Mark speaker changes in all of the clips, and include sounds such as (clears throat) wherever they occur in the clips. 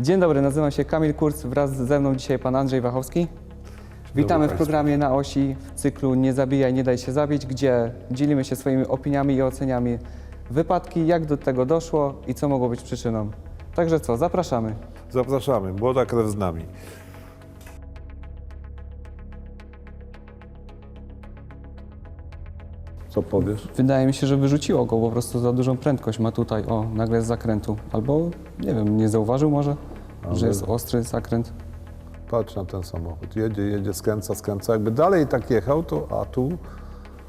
Speaker 1: Dzień dobry, nazywam się Kamil Kurz, wraz ze mną dzisiaj pan Andrzej Wachowski. Witamy w programie na osi w cyklu Nie zabijaj, nie daj się zabić, gdzie dzielimy się swoimi opiniami i oceniami wypadki, jak do tego doszło i co mogło być przyczyną. Także co, zapraszamy.
Speaker 2: Zapraszamy, młoda krew z nami. Co powiesz?
Speaker 1: Wydaje mi się, że wyrzuciło go po prostu za dużą prędkość ma tutaj, o, nagle z zakrętu. Albo, nie wiem, nie zauważył może, że jest ostry zakręt.
Speaker 2: Patrz na ten samochód. Jedzie, jedzie, skręca, skręca. Jakby dalej tak jechał, to a tu,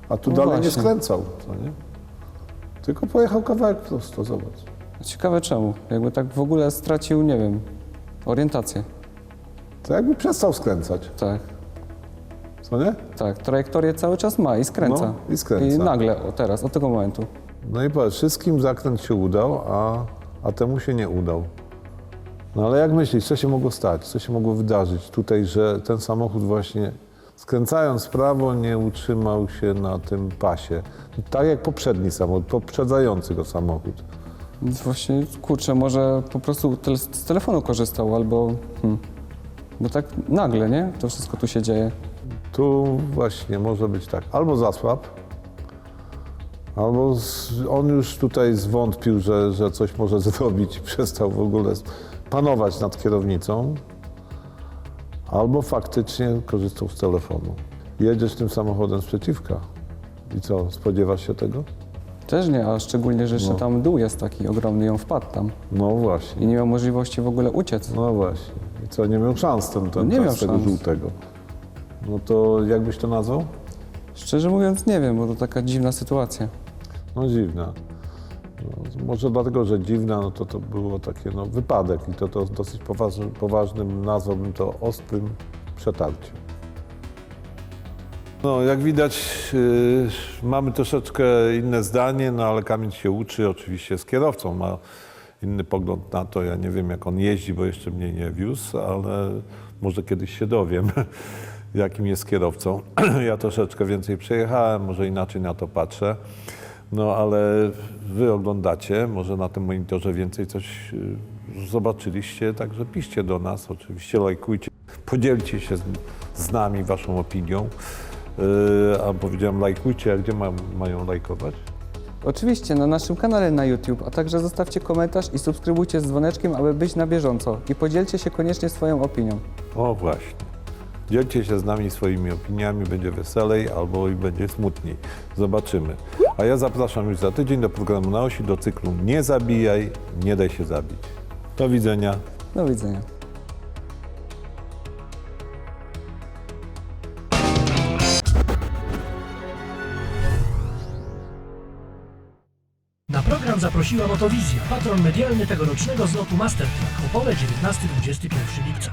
Speaker 2: a tu
Speaker 1: No
Speaker 2: dalej nie
Speaker 1: właśnie.
Speaker 2: skręcał, co nie? Tylko pojechał kawałek prosto, zobacz.
Speaker 1: Ciekawe czemu, jakby tak w ogóle stracił, nie wiem, orientację.
Speaker 2: To jakby przestał skręcać,
Speaker 1: Tak.
Speaker 2: Co nie?
Speaker 1: Tak, trajektorię cały czas ma i skręca.
Speaker 2: No, i skręca.
Speaker 1: I nagle, o teraz, od tego momentu.
Speaker 2: No i patrz, wszystkim zakręt się udał, a, a temu się nie udał. No ale jak myślisz, co się mogło stać? Co się mogło wydarzyć tutaj, że ten samochód właśnie skręcając w prawo nie utrzymał się na tym pasie? Tak jak poprzedni samochód, poprzedzający go samochód.
Speaker 1: Właśnie, kurczę, może po prostu tel- z telefonu korzystał albo... Hmm, bo tak nagle, nie? To wszystko tu się dzieje.
Speaker 2: Tu właśnie może być tak, albo zasłab, albo z, on już tutaj zwątpił, że, że coś może (laughs) zrobić i przestał w ogóle panować nad kierownicą, albo faktycznie korzystał z telefonu. Jedziesz tym samochodem z przeciwka i co, spodziewasz się tego?
Speaker 1: Też nie, a szczególnie, że jeszcze
Speaker 2: No.
Speaker 1: tam dół jest taki ogromny i on wpadł tam.
Speaker 2: No
Speaker 1: I
Speaker 2: właśnie,
Speaker 1: nie miał możliwości w ogóle uciec.
Speaker 2: no właśnie. I co, nie miał szans ten, ten
Speaker 1: Nie
Speaker 2: czas
Speaker 1: miał
Speaker 2: tego
Speaker 1: szans.
Speaker 2: żółtego. No to jak byś to nazwał?
Speaker 1: Szczerze mówiąc nie wiem, bo to taka dziwna sytuacja.
Speaker 2: No dziwna. No, może dlatego, że dziwna, no to to było takie no, wypadek i to, to dosyć poważny, poważnym nazwałbym to ostrym przetarciem. No, jak widać, yy, mamy troszeczkę inne zdanie, no ale Kamil się uczy, oczywiście z kierowcą, ma inny pogląd na to. Ja nie wiem, jak on jeździ, bo jeszcze mnie nie wiózł, ale może kiedyś się dowiem, (laughs) jakim jest kierowcą. (clears throat) Ja troszeczkę więcej przejechałem, może inaczej na to patrzę. No ale wy oglądacie, może na tym monitorze więcej coś y, zobaczyliście, także piszcie do nas, oczywiście lajkujcie, podzielcie się z, z nami waszą opinią. Yy, a powiedziałem lajkujcie, a gdzie ma, mają lajkować?
Speaker 1: Oczywiście na naszym kanale na YouTube, a także zostawcie komentarz i subskrybujcie z dzwoneczkiem, aby być na bieżąco. I podzielcie się koniecznie swoją opinią.
Speaker 2: O właśnie. Dzielcie się z nami swoimi opiniami, będzie weselej albo i będzie smutniej. Zobaczymy. A ja zapraszam już za tydzień do programu na osi, do cyklu Nie zabijaj, nie daj się zabić. Do widzenia.
Speaker 1: Do widzenia.
Speaker 3: Na program zaprosiła Motowizja, patron medialny tegorocznego zlotu Mastertrack, Opole 19-21 lipca.